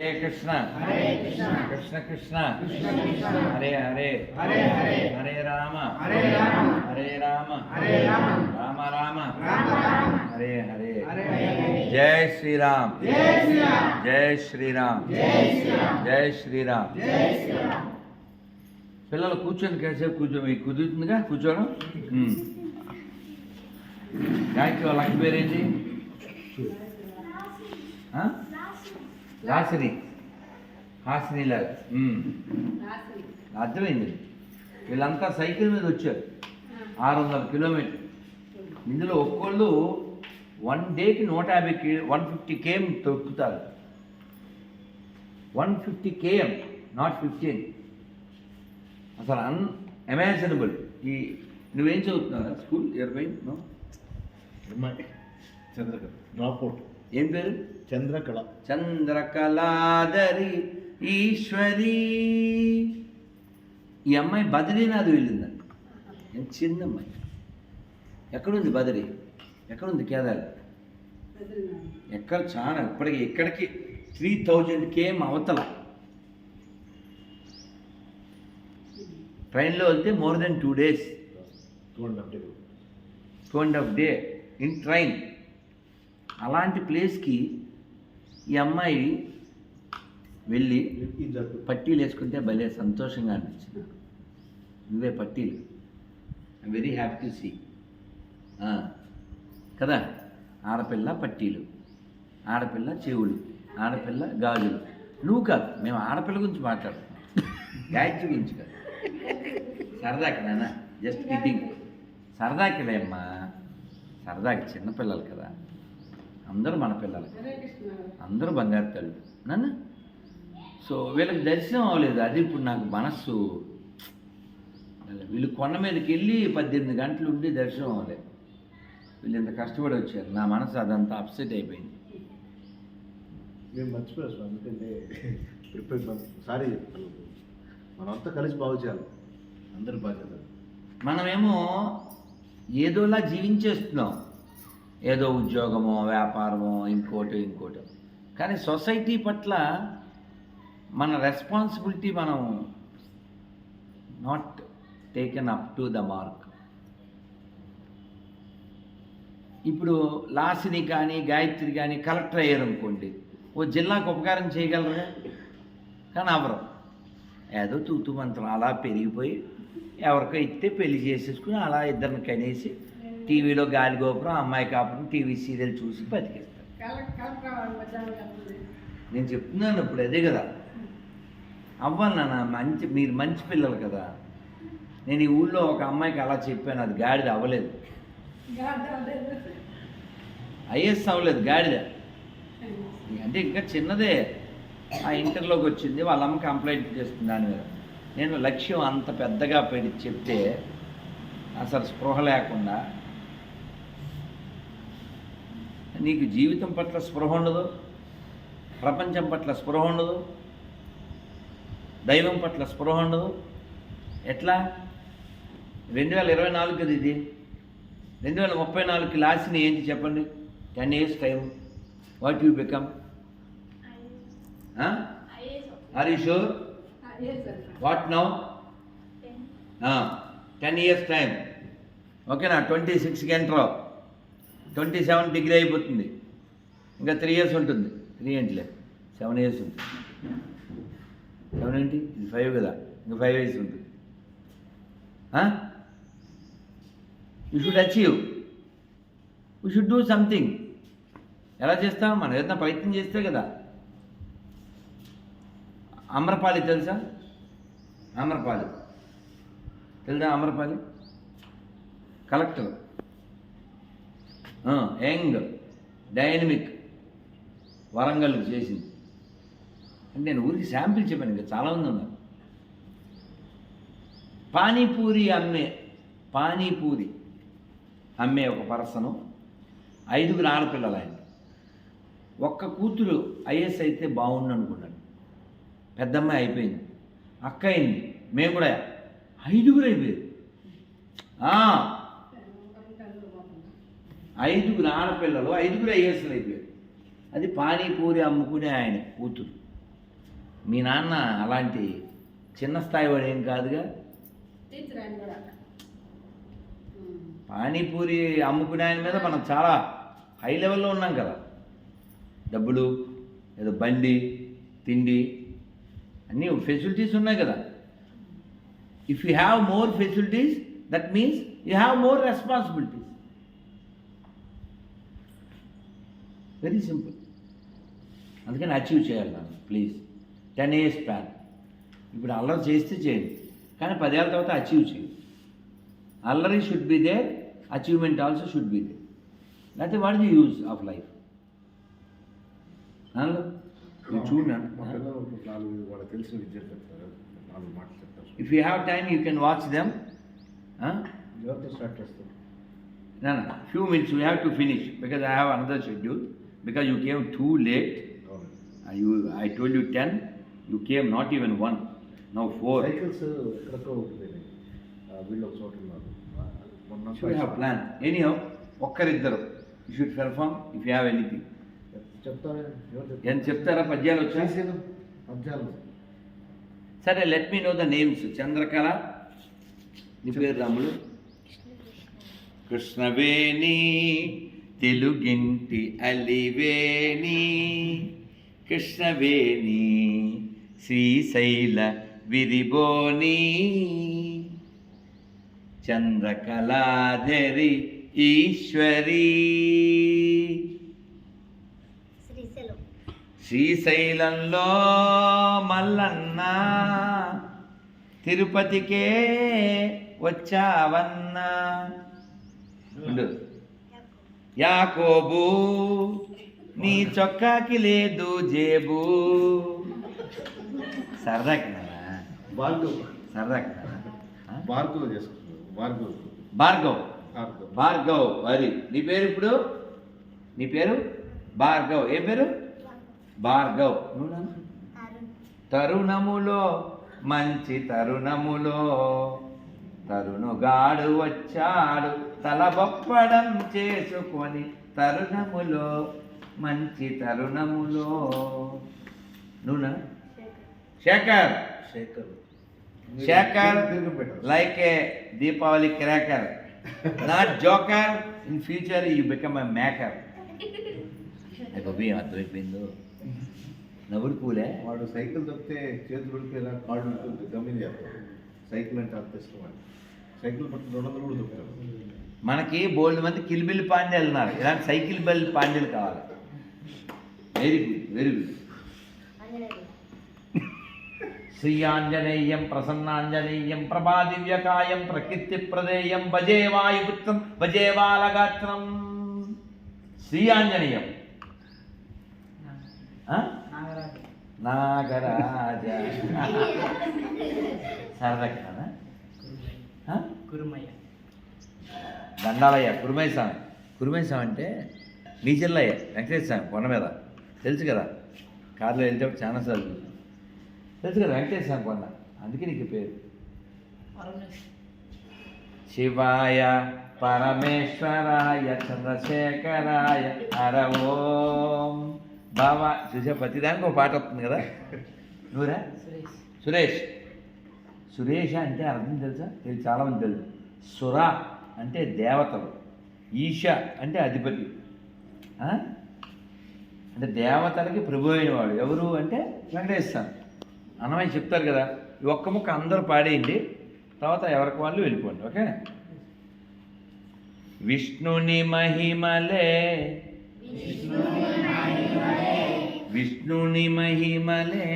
హరే కృష్ణ. కృష్ణ. కృష్ణ హరే హరే. హరే హరే. హరే రామ. హరే రామ. హరే రామ. హరే రామ. హరే హరే. హరే హరే. జై శ్రీరామ్. జై శ్రీరామ్. జై శ్రీరామ్. పిల్లలు కూర్చొని కాసేపు కూర్చో. మీకు కుదురుతుందిగా? కూర్చోవడం? ఉమ్. గాయత్రి వాళ్ళ పేరేంటి ఆ? లాసిని హాసిని లాగా. అర్థమైంది. వీళ్ళంతా సైకిల్ మీద వచ్చారు. ఆరు వందల కిలోమీటర్ ఇందులో ఒక్కోళ్ళు వన్ డేకి నూట యాభై కి one fifty KM తొక్కుతారు. One fifty KM not fifteen. అసలు అన్ అమాజినబుల్ ఈ నువ్వేం చదువుతున్నావు? స్కూల్ ఇరవై చంద్రకళ డ్రాప్ అవుట్ ఏం పేరు? చంద్రకళ. చంద్రకళాదరి ఈశ్వరి. ఈ అమ్మాయి బద్రీనాథ్ వెళ్ళిందంట ఎంత చిన్న అమ్మాయి. ఎక్కడుంది బద్రీ? ఎక్కడుంది కేదార్? ఎక్కడ చాలా ఇప్పటికి ఇక్కడికి త్రీ థౌజండ్ కేఎం అవతల. ట్రైన్లో వెళ్తే more than two days. Two and half day two and half day in train అలాంటి ప్లేస్కి ఈ అమ్మాయి వెళ్ళి పట్టీలు వేసుకుంటే భలే సంతోషంగా అనిపించింది. నువ్వే పట్టీలు. I very happy to see కదా? ఆడపిల్ల పట్టీలు ఆడపిల్ల చెవులు ఆడపిల్ల గాజులు. నువ్వు కాదు మేము ఆడపిల్ల గురించి మాట్లాడుతున్నాం. గాయత్రి గురించి కాదు. సరదాకి నాన్న జస్ట్ కిడ్డింగ్ సరదాకి లేమ్మా. సరదాకి చిన్నపిల్లలు కదా. అందరూ మన పిల్లలు. అందరూ బంగారు తల్లి. నన్ను? సో వీళ్ళకి దర్శనం అవ్వలేదు. అది ఇప్పుడు నాకు మనస్సు వీళ్ళు కొండ మీదకి వెళ్ళి పద్దెనిమిది గంటలు ఉండి దర్శనం అవ్వలేదు. వీళ్ళు ఇంత కష్టపడి వచ్చారు. నా మనసు అదంతా అప్సెట్ అయిపోయింది. మేము మర్చిపోయాం ఎందుకంటే సారీ చెప్తాను. మనంతా కలిసి బాగు చేయాలి. అందరి బాధ్యత మనమేమో ఏదోలా జీవించేస్తున్నాం. ఏదో ఉద్యోగమో వ్యాపారమో ఇంకోటో ఇంకోటో. కానీ సొసైటీ పట్ల మన రెస్పాన్సిబిలిటీ మనం not taken up to the mark ఇప్పుడు లాసిని కానీ గాయత్రి కానీ కలెక్టర్ అయ్యారు అనుకోండి ఓ జిల్లాకు ఉపకారం చేయగలరా? కానీ అవరు ఏదో తూతు మంత్రం అలా పెరిగిపోయి ఎవరికో ఇస్తే పెళ్ళి చేసేసుకుని అలా ఇద్దరిని కనేసి టీవీలో గాలి గోపురం అమ్మాయి కాపురం టీవీ సీరియల్ చూసి బతికేస్తారు నేను చెప్తున్నాను ఇప్పుడు అదే కదా. అవ్వాలి నాన్న మంచి మీరు మంచి పిల్లలు కదా. నేను ఈ ఊళ్ళో ఒక అమ్మాయికి అలా చెప్పాను అది గాడిద అవ్వలేదు. ఐఎస్ అవ్వలేదు. గాడిద. అంటే ఇంకా చిన్నదే. ఆ ఇంటర్లోకి వచ్చింది వాళ్ళ అమ్మ కంప్లైంట్ చేస్తుంది దాని మీద. నేను లక్ష్యం అంత పెద్దగా పెట్టి చెప్తే అసలు స్పృహ లేకుండా నీకు జీవితం పట్ల స్పృహ ఉండదు ప్రపంచం పట్ల స్పృహ ఉండదు దైవం పట్ల స్పృహ ఉండదు. ఎట్లా? రెండు వేల ఇరవై నాలుగు కదా ఇది. రెండు వేల ముప్పై నాలుగుకి లాస్ట్ని ఏంటి చెప్పండి? Ten years time what you become are you sure what now ten years time ఓకేనా ట్వంటీ సిక్స్కి ఎంటర్ ట్వంటీ సెవెన్ డిగ్రీ అయిపోతుంది. ఇంకా త్రీ ఇయర్స్ ఉంటుంది. త్రీ ఏంటిలే సెవెన్ ఇయర్స్ ఉంటుంది. సెవెన్ ఏంటి? ఇది ఫైవ్ కదా. ఇంకా ఫైవ్ ఇయర్స్ ఉంటుంది. You should achieve you should do something ఎలా చేస్తాం? మనం ఏదైనా ప్రయత్నం చేస్తే కదా. అమరపాలి తెలుసా? అమరపాలి. తెలుసా Amrapali? Collector. Young dynamic Warangal చేసింది. అంటే నేను ఊరికి శాంపిల్ చెప్పాను ఇంకా చాలా మంది ఉన్నారు. పానీపూరి అమ్మే పానీపూరి అమ్మే ఒక పర్సను ఐదుగురు ఆడపిల్లలు ఆయన. ఒక్క కూతురు ఐఎస్ అయితే బాగుండు అనుకున్నాడు. పెద్దమ్మాయి అయిపోయింది. అక్క అయింది. మేము కూడా ఐదుగురు అయిపోయారు. ఐదుగురు ఆడపిల్లలు ఐదుగురు ఐఎస్లు అయిపోయారు. అది పానీపూరి అమ్ముకునే ఆయన కూతురు. మీ నాన్న అలాంటి చిన్న స్థాయి వాడు ఏం కాదుగా. పానీపూరి అమ్ముకునే ఆయన మీద మనం చాలా హై లెవెల్లో ఉన్నాం కదా. డబ్బులు ఏదో బండి తిండి అన్నీ ఫెసిలిటీస్ ఉన్నాయి కదా. If you have more facilities that means you have more responsibilities very simple. అందుకని అచీవ్ చేయాలి నన్ను ప్లీజ్. టెన్ ఇయర్స్ ప్లాన్ ఇప్పుడు అల్లరి చేస్తే చేయండి కానీ పదేళ్ళ తర్వాత అచీవ్ చేయండి. అల్లరి should be there achievement also should be there లేకపోతే what the use of life చూడండి if you have time you can watch them ఎవరితో స్టార్ట్ చేస్తారు No, no, few minutes, we have to finish because have you came too late. అవునండి Uh, you, I told you 10, you came not even 1. Now 4. Cycles ఎక్కడికో ఉంటున్నాయి వీళ్ళు ఒక చోట ఉన్నారు. మొన్న Should have plan. Anyhow, ఒక్కరిద్దరు. You should perform if you have anything చెప్తారా? ఎవరు ఏం చెప్తారా? పద్యాలు వచ్చా? చేసేది పద్యాలు. సరే let me know the names Chandrakala నీ పేరు రాములు. కృష్ణవేణి తెలుగింటి అలివేణి కృష్ణవేణి శ్రీశైల విరిబోని చంద్రకళాధరి ఈశ్వరీ. శ్రీశైలం. శ్రీశైలంలో మల్లన్న తిరుపతికే వచ్చావన్నా. ఉండు. యాకోబు నీ చొక్కాకి లేదు జేబు. సరదాకి భార్గవ్ సరదాకి? భార్గవ్ చేసుకుంటున్నారు భార్గవ్ భార్గవ్ అది నీ పేరు ఇప్పుడు? నీ పేరు? భార్గవ్ ఏ పేరు? భార్గవ్ తరుణములో మంచి తరుణములో. తరుణుగాడు వచ్చాడు. తలబొప్పడం చేసుకొని తరుణములో మంచి తరుణములో. నువ్వునా Shekhar. Shekhar. Shekhar like a Deepavali cracker not joker in future you become a maker అర్థమైపోయిందో నవ్వుడు పూలే వాడు సైకిల్ తప్పితే చేతులు ఉడిపోయేలా కాళ్ళు గమ్మిని చేస్తాడు. సైకిల్ అంటే అంత ఇష్టం వాడు సైకిల్ పట్టు రెండు వందలు కూడా దొరుకుతాడు మనకి బోల్డ్ మంది కిల్బిల్ పాండ్యాలు ఉన్నారు ఇలాంటి సైకిల్ బెల్ పాండ్యాలు కావాలి వెరీ గుడ్ వెరీ గుడ్ ఆంజనేయుడు శ్రీ ఆంజనేయం ప్రసన్నాంజనేయం ప్రభాదివ్యకాయం ప్రకృతి ప్రదేయం భజే వాయుపుత్రం భజే బాలగాత్రం శ్రీ ఆంజనేయం ఆ? నాగరాజ సరదా కదా ఆ? కురుమయ్య. దండాలయ్య కురుమై స్వామి. కురుమై స్వామి అంటే జిల్లయ్య వెంకటేశ్వర స్వామి కొండ మీద. తెలుసు కదా? కార్లో వెళ్తేప్పుడు చాలా సార్లు. తెలుసు కదా వెంకటేశ్వర స్వామి కొండ? అందుకే నీకు పేరు. శివాయ పరమేశ్వరాయ చంద్రశేఖరాయ హర ఓం. బావ చూసే ప్రతిదానికి ఒక పాట వస్తుంది కదా? నువ్వురా? సురేష్. సురేష అంటే అర్థం తెలుసా? తెలుసు చాలామంది తెలుసు. సుర అంటే దేవతలు. ఈశ అంటే అధిపతి. అంటే దేవతలకి ప్రభు అయినవాడు. ఎవరు అంటే వెంకటేశ్వర అన్నమయ్య చెప్తారు కదా ఈ ఒక్క ముక్క అందరూ పాడేయండి తర్వాత ఎవరికి వాళ్ళు వెళ్ళిపోండి. ఓకే? విష్ణుని మహిమలే. విష్ణుని మహిమలే.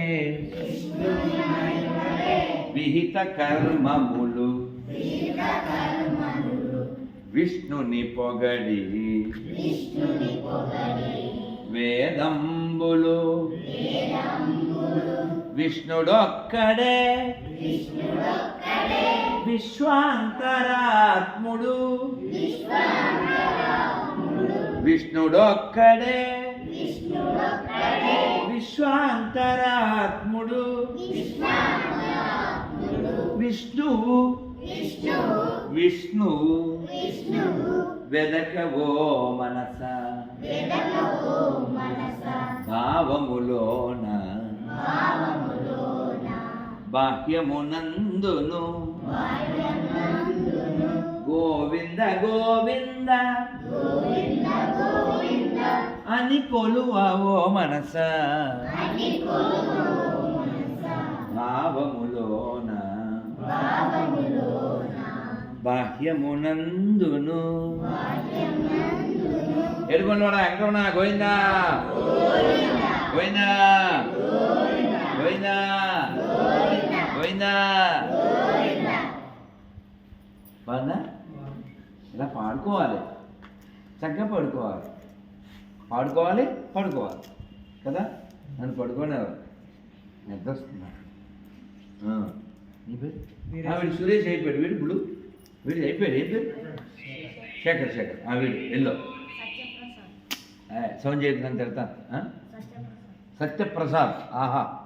విహిత కర్మములు. విష్ణుని పొగడి. వేదంబులు. విష్ణుడొక్కడే. విశ్వాంతరాత్ముడు. విష్ణుడొక్కడే. విశ్వాంతరాత్ముడు. విష్ణువు విష్ణువు వెదకవో మనస. భావములోన. బాహ్యమునందును. గోవింద గోవింద. అని కొలువవో మనస. భావములోన బాహ్యమునందును. ఎడుకొండోడా ఎంకన్నా గోవిందా. గోవిందా. గోవిందా. గోవిందా. బాగుందా? ఇలా పాడుకోవాలి. చక్కగా పడుకోవాలి. పాడుకోవాలి పడుకోవాలి. కదా? నన్ను పడుకోనేవారు నిద్ర వస్తున్నా వీడు సురేష్ అయిపోయాడు. వీడు ఇప్పుడు వీడు అయిపోయాడు ఏం పేరు? శేఖర్ శేఖర్. ఆ వీడు. ఎల్లో. తిడతాను ఆ? సత్యప్రసాద్. ఆహా.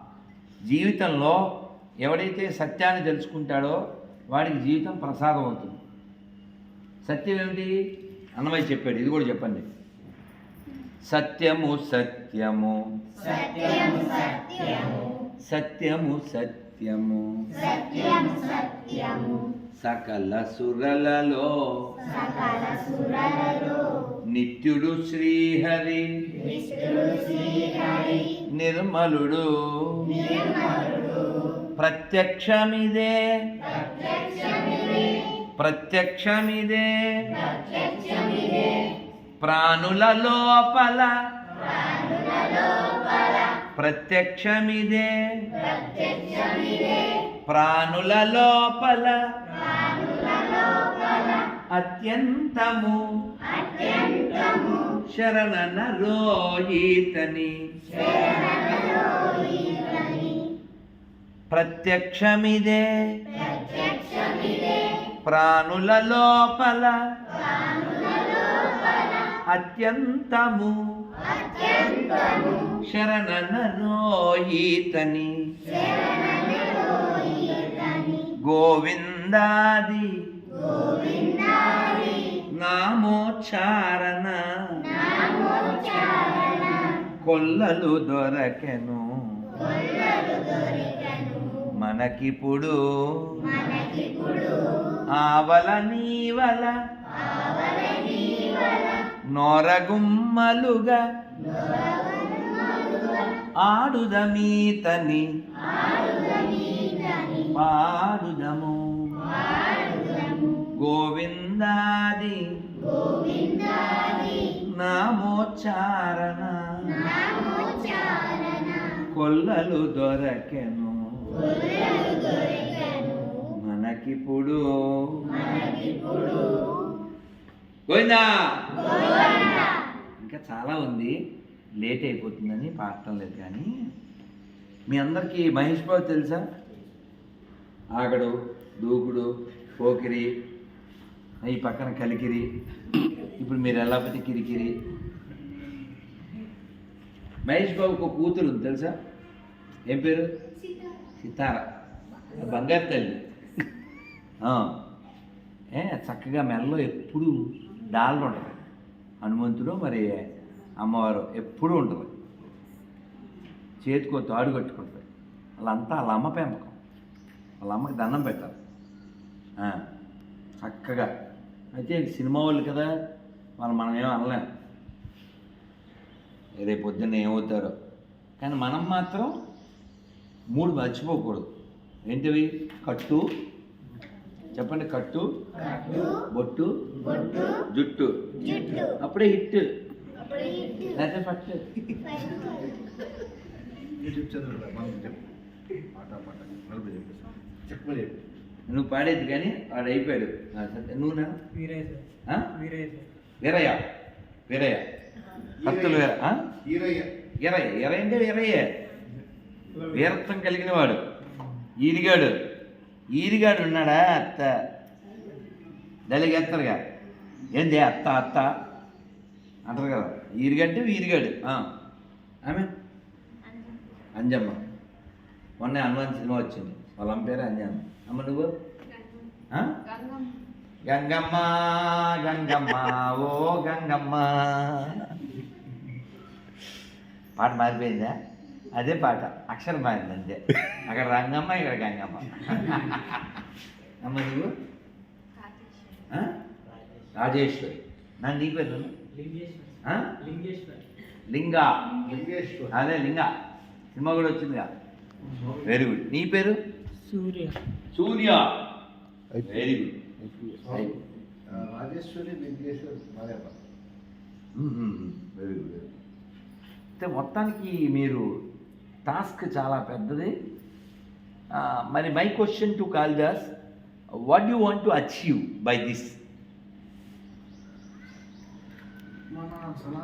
జీవితంలో ఎవడైతే సత్యాన్ని తెలుసుకుంటాడో వాడికి జీవితం ప్రసాదం అవుతుంది. సత్యం ఏమిటి? అన్నమయ్య చెప్పాడు. ఇది కూడా చెప్పండి. సత్యము సత్యము. సత్యం సత్యము. సత్యము. సత్యము సత్యం సత్యము. సకల సురలలో. సకల సురలలో. నిత్యుడు శ్రీహరి. నిర్మలుడు. నిర్మలుడు. ప్రత్యక్షమిదే. ప్రత్యక్షమిదే. ప్రత్యక్షమిదే. ప్రత్యక్షమిదే. ప్రాణుల లోపల. ప్రాణుల లోపల. ప్రత్యక్షమిదే. ప్రాణుల లోపల. అత్యంతము. శరణన శరణలోహితని ప్రత్యక్షమిదే. ప్రాణుల లోపల. అత్యంతము. అత్యంతము. శరణన రోయితని శరణలోహితని గోవిందాది. నామోచ్చారణ. కొల్లలు దొరకెను. మనకిప్పుడు ఆవల నీవల. నొరగుమ్మలుగా ఆడుదమీతని పాడుదము. గోవిందాది నామోచ్చారణ నామోచ్చారణ కొల్లలు దొరకెను. మనకిప్పుడు గోవిందా! ఇంకా చాలా ఉంది. లేట్ అయిపోతుందని పాడటం లేదు కానీ. మీ అందరికీ మహేష్ బాబు తెలుసా? ఆగడు దూకుడు పోకిరి ఈ పక్కన కలికిరి. ఇప్పుడు మీరు ఎలా పెట్టి కిరికిరి. మహేష్ బాబుకు ఒక కూతురు ఉంది తెలుసా? ఏం పేరు? సితార. బంగారు తల్లి. ఏ చక్కగా మెల్లో ఎప్పుడు డాలర్ ఉంటుంది హనుమంతుడు మరి అమ్మవారు ఎప్పుడూ ఉంటుంది చేతికో తాడు కట్టుకుంటుంది వాళ్ళంతా వాళ్ళ అమ్మ పెంపకం. వాళ్ళ అమ్మకి దండం పెట్టాలి. చక్కగా. అయితే సినిమా వాళ్ళు కదా వాళ్ళు మనం ఏం అనలేం. రేపు పొద్దున్న ఏమవుతారో. కానీ మనం మాత్రం మూడు మర్చిపోకూడదు. ఏంటివి? కట్టు చెప్పండి కట్టు బొట్టు బొట్టు జుట్టు. జుట్టు. అప్పుడే హిట్. లేకపోతే ఫస్ట్. నువ్వు పాడేది కానీ వాడు అయిపోయాడు. నువ్వు నా? వీరయ్య సార్. ఆ? వీరయ్య సార్. వీరయ్య. వీరయ్య. కత్తులు వీర ఆ? హీరోయ్య వీరయ్య. వీరయ్య అంటే వీరయ్య. వీరత్వం కలిగిన వాడు. ఈరిగాడు ఈరిగాడు ఉన్నాడా? అత్త. దళిగెత్తరుగా ఏంది అత్త అత్త? అంటారు కదా. ఈరిగంటే వీరిగాడు ఆమె? అంజమ్మ. మొన్న హనుమాన్ సినిమా వచ్చింది. వాళ్ళ అమ్మ పేరు అంజమ్మ. అమ్మ నువ్వు? గంగమ్మ గంగమ్మ. ఓ గంగమ్మ. పాట మారిపోయిందా? అదే పాట అక్షరం మారింది అంతే. అక్కడ రంగమ్మ ఇక్కడ గంగమ్మ. అమ్మ నువ్వు? రాజేశ్వరి. నా నీ పేరు? లింగా. లింగేశ్వర్. అదే లింగా. సినిమా కూడా వచ్చిందిగా. వెరీ గుడ్ నీ పేరు? Surya. Surya. Very good Rajeshwari very good అయితే మొత్తానికి మీరు టాస్క్ చాలా పెద్దది ఆ, మరి my question to Kalidas what you want to achieve by this మన సనాతన